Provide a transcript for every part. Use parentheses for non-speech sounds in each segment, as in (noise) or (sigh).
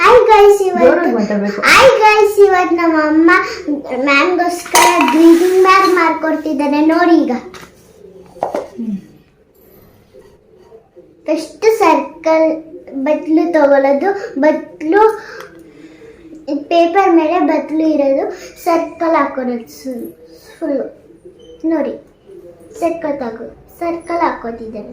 Hi guys ಇವತ್ತು hi guys ಇವತ್ತು ನಮ್ಮ ಅಮ್ಮ ಮ್ಯಾಮ್ಗೋಸ್ಕರ ಗ್ರೀಟಿಂಗ್ ಬ್ಯಾಗ್ ಮಾಡ್ಕೊಡ್ತಿದ್ದಾನೆ. ನೋಡಿ ಈಗ. ಫಸ್ಟ್ ಸರ್ಕಲ್ ಬಟ್ಲು ತಗೊಳ್ಳೋದು ಬಟ್ಲು ಪೇಪರ್ ಮೇಲೆ ಬಟ್ಲು ಇರೋದು. ಸರ್ಕಲ್ ಹಾಕೋದು ಫುಲ್ಲು ನೋಡಿ. ಸರ್ಕಲ್ ತಗೋ ಸರ್ಕಲ್ ಹಾಕೋತಿದ್ದಾರೆ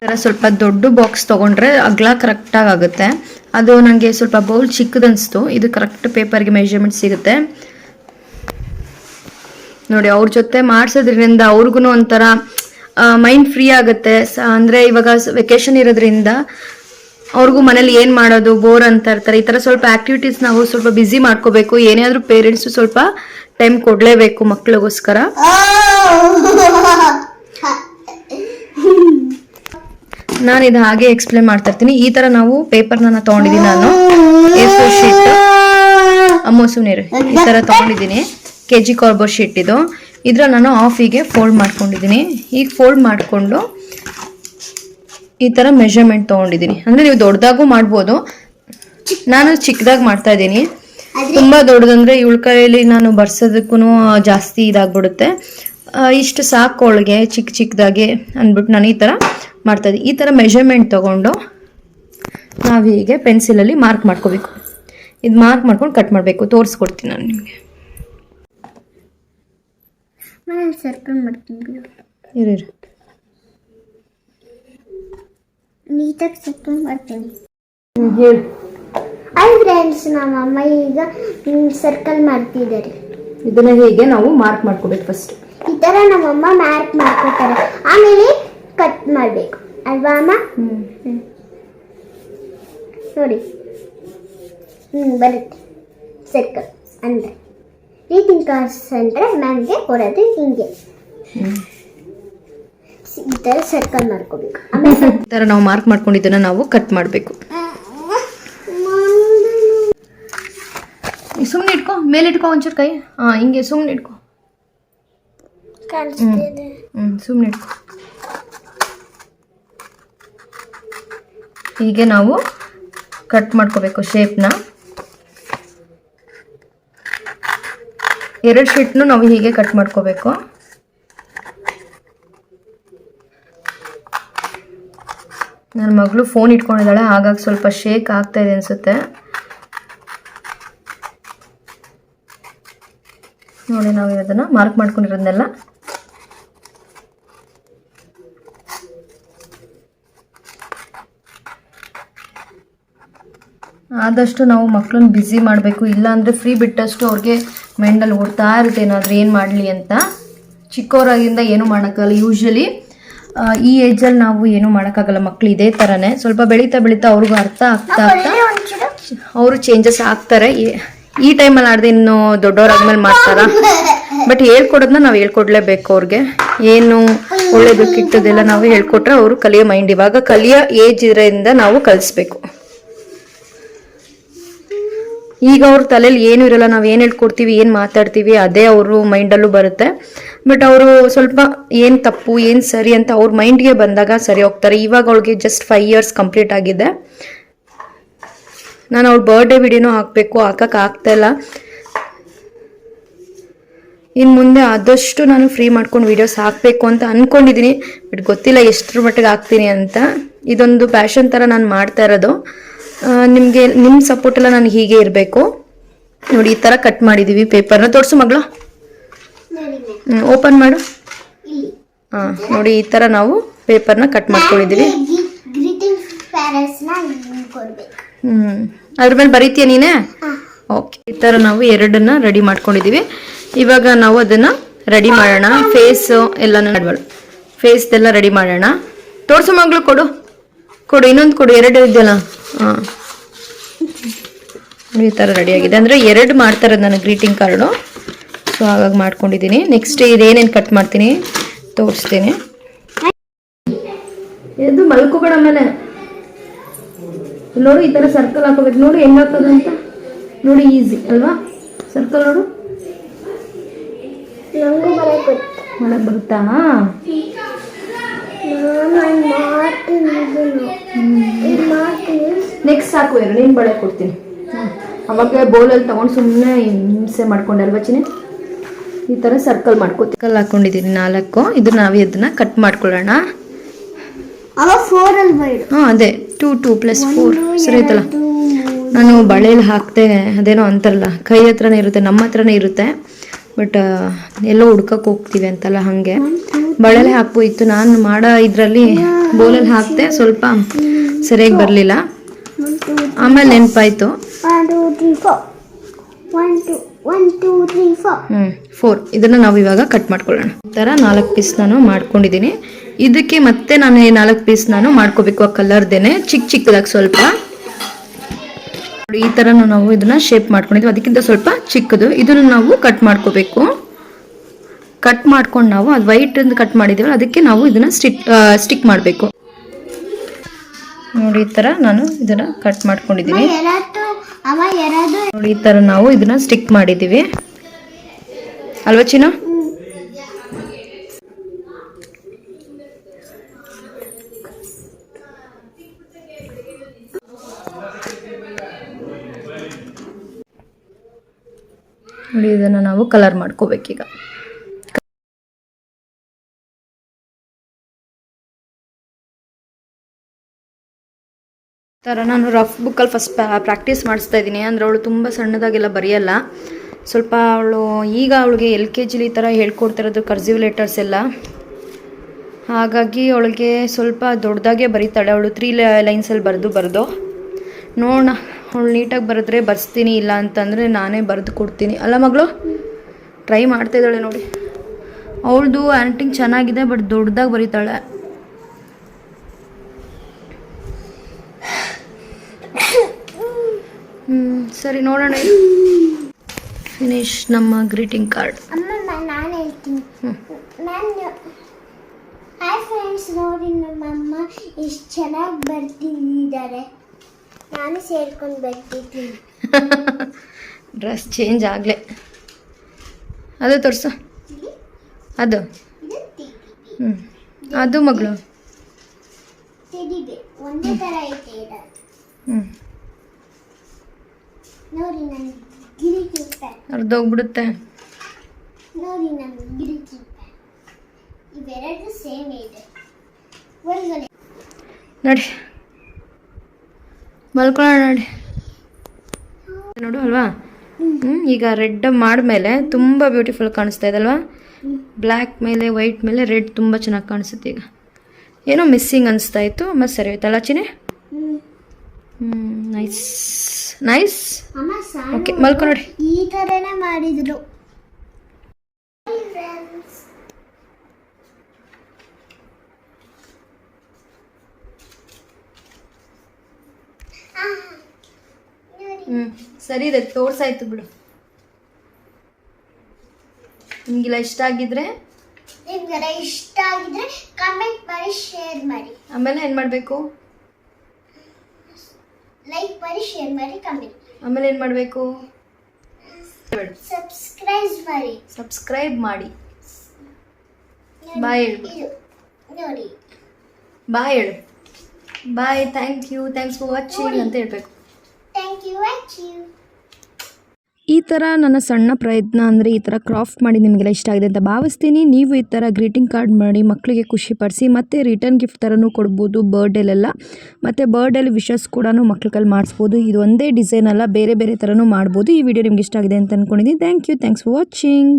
ಥರ ಸ್ವಲ್ಪ ದೊಡ್ಡ ಬಾಕ್ಸ್ ತೊಗೊಂಡ್ರೆ ಅಗ್ಲ ಕರೆಕ್ಟಾಗಿ ಆಗುತ್ತೆ. ಅದು ನನಗೆ ಸ್ವಲ್ಪ ಬೌಲ್ ಚಿಕ್ಕದನ್ನಿಸ್ತು ಇದು ಕರೆಕ್ಟ್ ಪೇಪರ್ಗೆ ಮೆಷರ್ಮೆಂಟ್ ಸಿಗುತ್ತೆ. ನೋಡಿ, ಅವ್ರ ಜೊತೆ ಮಾಡಿಸೋದ್ರಿಂದ ಅವ್ರಿಗೂ ಒಂಥರ ಮೈಂಡ್ ಫ್ರೀ ಆಗುತ್ತೆ. ಅಂದರೆ ಇವಾಗ ವೆಕೇಶನ್ ಇರೋದ್ರಿಂದ ಅವ್ರಿಗೂ ಮನೇಲಿ ಏನು ಮಾಡೋದು ಬೋರ್ ಅಂತ ಇರ್ತಾರೆ. ಈ ಥರ ಸ್ವಲ್ಪ ಆ್ಯಕ್ಟಿವಿಟೀಸ್ ನಾವು ಸ್ವಲ್ಪ ಬ್ಯುಸಿ ಮಾಡ್ಕೋಬೇಕು. ಏನೇ ಆದರೂ ಪೇರೆಂಟ್ಸು ಸ್ವಲ್ಪ ಟೈಮ್ ಕೊಡಲೇಬೇಕು ಮಕ್ಳಿಗೋಸ್ಕರ. (laughs) ನಾನು ಇದು ಹಾಗೆ ಎಕ್ಸ್ಪ್ಲೇನ್ ಮಾಡ್ತಾ ಇರ್ತೀನಿ. ಈ ತರ ನಾವು ಪೇಪರ್ನ ನಾನು ತಗೊಂಡಿದ್ದೀನಿ ನಾನು. ಎ ಫೋರ್ ಶೀಟ್ ಅಮ್ಮೋಸು ನೀರು ಈ ತರ ತಗೊಂಡಿದ್ದೀನಿ. ಕೆ ಜಿ ಕಾರ್ಬೋ ಶೀಟ್ ಇದು. ಇದ್ರ ನಾನು ಆಫಿಗೆ ಫೋಲ್ಡ್ ಮಾಡ್ಕೊಂಡಿದ್ದೀನಿ. ಈಗ ಫೋಲ್ಡ್ ಮಾಡಿಕೊಂಡು ಈ ತರ ಮೆಷರ್ಮೆಂಟ್ ತಗೊಂಡಿದ್ದೀನಿ. ಅಂದ್ರೆ ನೀವು ದೊಡ್ಡದಾಗೂ ಮಾಡ್ಬೋದು. ನಾನು ಚಿಕ್ಕದಾಗಿ ಮಾಡ್ತಾ ಇದ್ದೀನಿ. ತುಂಬಾ ದೊಡ್ಡದಂದ್ರೆ ಇವಳ ಕೈಯಲ್ಲಿ ನಾನು ಬರ್ಸೋದಕ್ಕೂ ಜಾಸ್ತಿ ಇದಾಗ್ಬಿಡುತ್ತೆ. ಇಷ್ಟು ಸಾಕು ಅವಳಿಗೆ. ಚಿಕ್ಕ ಚಿಕ್ಕದಾಗಿ ಅಂದ್ಬಿಟ್ಟು ನಾನು ಈ ಥರ ಮಾಡ್ತಾ ಈ ಥರ ಮೆಷರ್ಮೆಂಟ್ ತೊಗೊಂಡು ನಾವು ಹೀಗೆ ಪೆನ್ಸಿಲಲ್ಲಿ ಮಾರ್ಕ್ ಮಾಡ್ಕೋಬೇಕು. ಇದು ಮಾರ್ಕ್ ಮಾಡ್ಕೊಂಡು ಕಟ್ ಮಾಡಬೇಕು. ತೋರಿಸ್ಕೊಡ್ತೀನಿ ನಾನು ನಿಮಗೆ. ಸರ್ಕಲ್ ಮಾಡ್ತೀನಿ ಇರಿ ನೀಟಾಗಿ ಸರ್ಕಲ್ ಮಾಡ್ತೀನಿ. ಹೇಳಿ ಹಾಯ್ ಫ್ರೆಂಡ್ಸ್ ನಮ್ಮ ಅಮ್ಮ ಈಗ ಸರ್ಕಲ್ ಮಾಡ್ತಿದ್ದಾರೆ. ಇದನ್ನ ಹೀಗೆ ನಾವು ಮಾರ್ಕ್ ಮಾಡ್ಕೋಬೇಕು ಫಸ್ಟ್ ಈ ಥರ ನಮ್ಮಮ್ಮ ಮಾರ್ಕ್ ಮಾಡ್ಕೊತಾರೆ ಆಮೇಲೆ ಕಟ್ ಮಾಡಬೇಕು. ಅಲ್ವಾ ಅಮ್ಮ? ನೋಡಿ. ಹ್ಞೂ ಬರುತ್ತೆ. ಸರ್ಕಲ್ ಅಂದರೆ. ರೀಟಿಂಗ್ ಕಾರ್ಡ್ಸ್ ಅಂದರೆ ಮ್ಯಾಮ್ಗೆ ಕೊಡೋದು ಹಿಂಗೆ. ಈ ಥರ ಸರ್ಕಲ್ ಮಾಡ್ಕೋಬೇಕು. ಆಮೇಲೆ ಈ ಥರ ನಾವು ಮಾರ್ಕ್ ಮಾಡ್ಕೊಂಡಿದ್ದನ್ನು ನಾವು ಕಟ್ ಮಾಡಬೇಕು. ಸುಮ್ಮನೆ ಇಟ್ಕೊ ಮೇಲೆ ಇಟ್ಕೋ ಒಂಚೂರು ಕೈ. ಹಾಂ ಹಿಂಗೆ ಸುಮ್ಮನೆ ಇಟ್ಕೋ. ಹ್ಞೂ ಸುಮ್ಮನೆ ಇಟ್ಕೋ. ಹೀಗೆ ನಾವು ಕಟ್ ಮಾಡ್ಕೋಬೇಕು ಶೇಪ್ನ ಎರಡು ಶೀಟ್ನು ನಾವು ಹೀಗೆ ಕಟ್ ಮಾಡ್ಕೋಬೇಕು. ನನ್ನ ಮಗಳು ಫೋನ್ ಇಟ್ಕೊಂಡಿದ್ದಾಳೆ, ಹಾಗಾಗಿ ಸ್ವಲ್ಪ ಶೇಕ್ ಆಗ್ತಾ ಇದೆ ಅನಿಸುತ್ತೆ. ನೋಡಿ ನಾವು ಇದನ್ನು ಮಾರ್ಕ್ ಮಾಡ್ಕೊಂಡಿರೋದನ್ನೆಲ್ಲ ಆದಷ್ಟು ನಾವು ಮಕ್ಕಳನ್ನ ಬ್ಯುಸಿ ಮಾಡಬೇಕು. ಇಲ್ಲಾಂದರೆ ಫ್ರೀ ಬಿಟ್ಟಷ್ಟು ಅವ್ರಿಗೆ ಮೈಂಡಲ್ಲಿ ಓಡ್ತಾ ಇರುತ್ತೆ ಏನಾದರೂ ಏನು ಮಾಡಲಿ ಅಂತ. ಚಿಕ್ಕವರಾಗಿಂದ ಏನೂ ಮಾಡೋಕ್ಕಾಗಲ್ಲ. ಯೂಶ್ವಲಿ ಈ ಏಜಲ್ಲಿ ನಾವು ಏನೂ ಮಾಡೋಕ್ಕಾಗಲ್ಲ ಮಕ್ಕಳು ಇದೇ ಥರನೇ ಸ್ವಲ್ಪ ಬೆಳೀತಾ ಬೆಳೀತಾ ಅವ್ರಿಗೂ ಅರ್ಥ ಆಗ್ತಾ ಆಗ್ತಾ ಅವರು ಚೇಂಜಸ್ ಆಗ್ತಾರೆ. ಈ- ಈ ಟೈಮಲ್ಲಿ ಆಡದೆ ಇನ್ನು ದೊಡ್ಡವರಾದ್ಮೇಲೆ ಮಾಡ್ತಾರ? ಬಟ್ ಹೇಳ್ಕೊಡೋದನ್ನ ನಾವು ಹೇಳ್ಕೊಡ್ಲೇಬೇಕು ಅವ್ರಿಗೆ. ಏನು ಒಳ್ಳೇದು ಕೆಟ್ಟದೆಲ್ಲ ನಾವು ಹೇಳ್ಕೊಟ್ರೆ ಅವರು ಕಲಿಯೋ ಮೈಂಡ್ ಇವಾಗ ಕಲಿಯೋ ಏಜ್ ಇರೋದ್ರಿಂದ ನಾವು ಕಲಿಸ್ಬೇಕು. ಈಗ ಅವ್ರ ತಲೆಯಲ್ಲಿ ಏನು ಇರಲ್ಲ, ನಾವು ಏನು ಹೇಳ್ಕೊಡ್ತೀವಿ, ಏನು ಮಾತಾಡ್ತೀವಿ, ಅದೇ ಅವರು ಮೈಂಡಲ್ಲೂ ಬರುತ್ತೆ. ಬಟ್ ಅವರು ಸ್ವಲ್ಪ ಏನು ತಪ್ಪು, ಏನು ಸರಿ ಅಂತ ಅವ್ರ ಮೈಂಡ್ಗೆ ಬಂದಾಗ ಸರಿ ಹೋಗ್ತಾರೆ. ಇವಾಗ ಅವಳಿಗೆ ಜಸ್ಟ್ ಫೈವ್ ಇಯರ್ಸ್ ಕಂಪ್ಲೀಟ್ ಆಗಿದೆ. ನಾನು ಅವ್ಳ ಬರ್ಡೇ ವಿಡಿಯೋನೂ ಹಾಕಬೇಕು ಹಾಕಕ್ಕೆ ಆಗ್ತಾ ಇಲ್ಲ. ಇನ್ನು ಮುಂದೆ ಆದಷ್ಟು ನಾನು ಫ್ರೀ ಮಾಡ್ಕೊಂಡು ವೀಡಿಯೋಸ್ ಹಾಕಬೇಕು ಅಂತ ಅಂದ್ಕೊಂಡಿದ್ದೀನಿ ಬಟ್ ಗೊತ್ತಿಲ್ಲ ಎಷ್ಟರ ಮಟ್ಟಿಗೆ ಹಾಕ್ತೀನಿ ಅಂತ. ಇದೊಂದು ಪ್ಯಾಷನ್ ಥರ ನಾನು ಮಾಡ್ತಾ ಇರೋದು. ನಿಮಗೆ ನಿಮ್ಮ ಸಪೋರ್ಟ್ ಎಲ್ಲ ನಾನು ಹೀಗೆ ಇರಬೇಕು. ನೋಡಿ ಈ ಥರ ಕಟ್ ಮಾಡಿದ್ದೀವಿ ಪೇಪರ್ನ ತೋರಿಸು ಮಗಳು. ಓಪನ್ ಮಾಡು. ಹಾಂ ನೋಡಿ ಈ ಥರ ನಾವು ಪೇಪರ್ನ ಕಟ್ ಮಾಡ್ಕೊಂಡಿದ್ದೀವಿ ಹ್ಞೂ ಅದ್ರ ಮೇಲೆ ಬರೀತೀಯ ನೀನೇ? ಓಕೆ ಈ ಥರ ನಾವು ಎರಡನ್ನ ರೆಡಿ ಮಾಡ್ಕೊಂಡಿದ್ದೀವಿ ಇವಾಗ ನಾವು ಅದನ್ನ ರೆಡಿ ಮಾಡೋಣ. ಫೇಸ್ ಎಲ್ಲಾನು ಫೇಸ್ ಫೇಸ್ದೆಲ್ಲ ರೆಡಿ ಮಾಡೋಣ. ತೋರ್ಸು ಮಗಳು ಕೊಡು. ಕೊಡು ಇನ್ನೊಂದು ಕೊಡು. ಎರಡು ಇದೆಯಲ್ಲ. ಹಾಂ. ಈ ಥರ ರೆಡಿ ಆಗಿದೆ. ಅಂದರೆ ಎರಡು ಮಾಡ್ತಾರೆ ನಾನು ಗ್ರೀಟಿಂಗ್ ಕಾರ್ಡು ಸೊ ಹಾಗಾಗಿ ಮಾಡ್ಕೊಂಡಿದ್ದೀನಿ. ನೆಕ್ಸ್ಟ್ ಇದೇನೇನು ಕಟ್ ಮಾಡ್ತೀನಿ? ತೋರಿಸ್ತೀನಿ. ಎದ್ದು ಮಲ್ಕೋಬೇಡ ಮೇಲೆ. ನೋಡು ಈ ಥರ ಸರ್ಕಲ್ ಹಾಕೋಬೇಕು. ನೋಡು ಹೆಂಗ್ ಹಾಕೋದು ಅಂತ. ನೋಡಿ ಈಸಿ ಅಲ್ವಾ? ಸರ್ಕಲ್ ನೋಡು. ಮನೆಗೆ ಮಾಡಕ್ಕೆ ಬರುತ್ತಾ ನಾನು ಮಾಡ್ತೀನಿ ಇದನ್ನು ಇದು ಮಾಡ್ತೀನಿ ನೆಕ್ಸ್ಟ್ ಸಾಕು ಎರಡು ನೀನು ಬಳೆ ಕೊಡ್ತೀನಿ. ಅವಾಗ ಬೌಲಲ್ಲಿ ತಗೊಂಡು ಸುಮ್ಮನೆ ಹಿಂಸೆ ಮಾಡ್ಕೊಂಡೆ ಅಲ್ವಾ ಚಿನಿ ಈ ಥರ ಸರ್ಕಲ್ ಮಾಡ್ಕೋತೀನಿ ಸರ್ಕಲ್ ಹಾಕೊಂಡಿದ್ದೀನಿ ನಾಲ್ಕು. ಇದು ನಾವೇ ಅದನ್ನ ಕಟ್ ಮಾಡ್ಕೊಳ್ಳೋಣ. ಹಾಂ ಅದೇ. ಟೂ ಟೂ ಪ್ಲಸ್ ಫೋರ್ ಸರಿ ಆಯ್ತಲ್ಲ? ನಾನು ಬಳೆಯಲ್ಲಿ ಹಾಕ್ತೆ ಅದೇನೋ ಅಂತಾರಲ್ಲ ಕೈ ಹತ್ರನೇ ಇರುತ್ತೆ ನಮ್ಮ ಹತ್ರನೇ ಇರುತ್ತೆ. ಬಟ್ ಎಲ್ಲೋ ಹುಡ್ಕಕ್ಕೆ ಹೋಗ್ತೀವಿ ಅಂತಲ್ಲ ಹಾಗೆ. ಬಳೆಲೆ ಹಾಕ್ಬೋಯಿತ್ತು ನಾನು ಮಾಡೋ ಇದರಲ್ಲಿ ಬೋಲಲ್ಲಿ ಹಾಕ್ತೆ ಸ್ವಲ್ಪ ಸರಿಯಾಗಿ ಬರಲಿಲ್ಲ. ಆಮೇಲೆ ನೆನಪಾಯ್ತು. ಹ್ಞೂ ಫೋರ್ ಇದನ್ನು ನಾವು ಇವಾಗ ಕಟ್ ಮಾಡ್ಕೊಳ್ಳೋಣ. ಈ ಥರ ನಾಲ್ಕು ಪೀಸ್ ನಾನು ಮಾಡ್ಕೊಂಡಿದ್ದೀನಿ. ಇದಕ್ಕೆ ಮತ್ತೆ ನಾನು ಈ ನಾಲ್ಕು ಪೀಸ್ ನಾನು ಮಾಡ್ಕೋಬೇಕು ಆ ಕಲರ್ದೇನೆ ಚಿಕ್ಕ ಚಿಕ್ಕದಾಗಿ ಸ್ವಲ್ಪ. ಈ ಥರ ನಾವು ಇದನ್ನು ಶೇಪ್ ಮಾಡ್ಕೊಂಡಿದ್ವಿ. ಅದಕ್ಕಿಂತ ಸ್ವಲ್ಪ ಚಿಕ್ಕದು. ಇದನ್ನು ನಾವು ಕಟ್ ಮಾಡ್ಕೋಬೇಕು. ಕಟ್ ಮಾಡ್ಕೊಂಡು ನಾವು ಅದು ವೈಟ್ ಕಟ್ ಮಾಡಿದ್ದೀವಲ್ಲ ಅದಕ್ಕೆ ನಾವು ಇದನ್ನ ಸ್ಟಿಕ್ ಸ್ಟಿಕ್ ಮಾಡಬೇಕು. ನೋಡಿ ಈ ಥರ ನಾನು ಇದನ್ನ ಕಟ್ ಮಾಡ್ಕೊಂಡಿದ್ದೀನಿ. ನೋಡಿ ಈ ಥರ ನಾವು ಇದನ್ನ ಸ್ಟಿಕ್ ಮಾಡಿದ್ದೀವಿ ಅಲ್ವಾ ಚಿನ್ನ? ನೋಡಿ ಇದನ್ನ ನಾವು ಕಲರ್ ಮಾಡ್ಕೋಬೇಕೀಗ. ಥರ ನಾನು ರಫ್ ಬುಕ್ಕಲ್ಲಿ ಫಸ್ಟ್ ಪ್ರಾಕ್ಟೀಸ್ ಮಾಡಿಸ್ತಾ ಇದ್ದೀನಿ. ಅಂದರೆ ಅವಳು ತುಂಬ ಸಣ್ಣದಾಗೆಲ್ಲ ಬರೆಯಲ್ಲ. ಸ್ವಲ್ಪ ಅವಳು ಈಗ ಅವಳಿಗೆ ಎಲ್ ಕೆ ಜಿಲಿ ಈ ಥರ ಹೇಳ್ಕೊಡ್ತಿರೋದು ಕರ್ಸಿವ್ ಲೆಟರ್ಸ್ ಎಲ್ಲ. ಹಾಗಾಗಿ ಅವಳಿಗೆ ಸ್ವಲ್ಪ ದೊಡ್ಡದಾಗೆ ಬರೀತಾಳೆ. ಅವಳು ತ್ರೀ ಲೈನ್ಸಲ್ಲಿ ಬರೆದು ಬರೆದು. ನೋಡೋಣ, ಅವಳು ನೀಟಾಗಿ ಬರೆದ್ರೆ ಬರ್ಸ್ತೀನಿ, ಇಲ್ಲ ಅಂತಂದರೆ ನಾನೇ ಬರೆದು ಕೊಡ್ತೀನಿ. ಅಲ್ಲ ಮಗಳು? ಟ್ರೈ ಮಾಡ್ತಾ ಇದ್ದಾಳೆ ನೋಡಿ. ಅವಳದು ಆ್ಯಂಟಿಂಗ್ ಚೆನ್ನಾಗಿದೆ ಬಟ್ ದೊಡ್ಡದಾಗಿ ಬರೀತಾಳೆ. ಸರಿ ನೋಡೋಣ ಫಿನಿಶ್ ನಮ್ಮ ಗ್ರೀಟಿಂಗ್ ಕಾರ್ಡ್ ಅಮ್ಮ ನಾನು ಹೇಳ್ತೀನಿ. ಹಾಯ್ ಫ್ರೆಂಡ್ಸ್ ನೋಡಿ ನಮ್ಮಮ್ಮ ಎಷ್ಟು ಚೆನ್ನಾಗಿ ಬರ್ತಿದ್ದಾರೆ. ನಾನು ಸೇರ್ಕೊಂಡು ಬರ್ತಿದ್ದೀನಿ. ಡ್ರೆಸ್ ಚೇಂಜ್ ಆಗಲೇ. ಅದು ತೋರಿಸು. ಅದು. ಹ್ಞೂ ಅದು ಮಗಳು. ತೆಡಿದೆ ಒಂದೇ ಥರ ಐತೆ ಇದು. ಹ್ಞೂ ನೋಡಿ ಅರ್ಧೋಗ್ಬಿಡುತ್ತೆ. ನೋಡಿ ನನ್ನ ಗಿರಿಕಿರ್ತೆ ಇವೆರಡು ಸೇಮ್ ಇದೆ. ಒಳಗಡೆ ನಡಿ. ಮಲ್ಕೊಳ್ಳೋಣ ನೋಡಿ. ನೋಡು ಅಲ್ವಾ? ಈಗ ರೆಡ್ ಮಾಡಿದ್ಮೇಲೆ ತುಂಬ ಬ್ಯೂಟಿಫುಲ್ ಕಾಣಿಸ್ತಾ ಇದಲ್ವಾ ಬ್ಲ್ಯಾಕ್ ಮೇಲೆ ವೈಟ್ ಮೇಲೆ ರೆಡ್ ತುಂಬ ಚೆನ್ನಾಗಿ ಕಾಣಿಸುತ್ತೆ ಈಗ. ಏನೋ ಮಿಸ್ಸಿಂಗ್ ಅನಿಸ್ತಾ ಇತ್ತು ಮತ್ತೆ ಸರಿ ಆಯ್ತಲ್ಲ ಚಿನಿ. ಹ್ಞೂ ನೈಸ್ ನೈಸ್ ಓಕೆ ಮಲ್ಕೊ ನೋಡಿ. ಈ ಥರನೇ ಮಾಡಿದ್ರು. ಹ್ಞೂ ಸರಿ ಇದೆ ತೋರ್ಸಾಯ್ತು ಬಿಡು. ನಿಮಗೆಲ್ಲ ಇಷ್ಟ ಆಗಿದ್ರೆ? ನಿಮ್ಗೆಲ್ಲ ಇಷ್ಟ ಆಗಿದ್ರೆ ಕಮೆಂಟ್ ಮಾಡಿ ಶೇರ್ ಮಾಡಿ. ಆಮೇಲೆ ಏನ್ ಮಾಡಬೇಕು? ಲೈಕ್ ಮಾಡಿ ಶೇರ್ ಮಾಡಿ ಕಮೆಂಟ್ ಆಮೇಲೆ ಏನು ಮಾಡಬೇಕು? ಸಬ್ಸ್ಕ್ರೈಬ್ ಮಾಡಿ. ಸಬ್ಸ್ಕ್ರೈಬ್ ಮಾಡಿ. ಬಾಯ್ ಹೇಳು ನೋಡಿ. ಬಾಯ್ ಹೇಳು. Bye thank you thanks for watching ಅಂತ ಹೇಳಬೇಕು. ಥ್ಯಾಂಕ್ ಯು ವಾಚಿಂಗ್ ಯು ಈ ಥರ ನನ್ನ ಸಣ್ಣ ಪ್ರಯತ್ನ ಅಂದರೆ ಈ ಥರ ಕ್ರಾಫ್ಟ್ ಮಾಡಿ ನಿಮಗೆಲ್ಲ ಇಷ್ಟ ಆಗಿದೆ ಅಂತ ಭಾವಿಸ್ತೀನಿ. ನೀವು ಈ ಥರ ಗ್ರೀಟಿಂಗ್ ಕಾರ್ಡ್ ಮಾಡಿ ಮಕ್ಕಳಿಗೆ ಖುಷಿಪಡಿಸಿ ಮತ್ತು ರಿಟರ್ನ್ ಗಿಫ್ಟ್ ಥರನೂ ಕೊಡ್ಬೋದು ಬರ್ಡೇಲೆಲ್ಲ ಮತ್ತು ಬರ್ಡೇಲಿ ವಿಶಸ್ ಕೂಡ ಮಕ್ಳ ಕೈಲಿ ಮಾಡಿಸ್ಬೋದು. ಇದು ಒಂದೇ ಡಿಸೈನ್ ಅಲ್ಲ, ಬೇರೆ ಬೇರೆ ಥರನೂ ಮಾಡ್ಬೋದು. ಈ ವಿಡಿಯೋ ನಿಮ್ಗೆ ಇಷ್ಟ ಆಗಿದೆ ಅಂತ ಅಂದ್ಕೊಂಡಿದ್ದೀನಿ thank you thanks for watching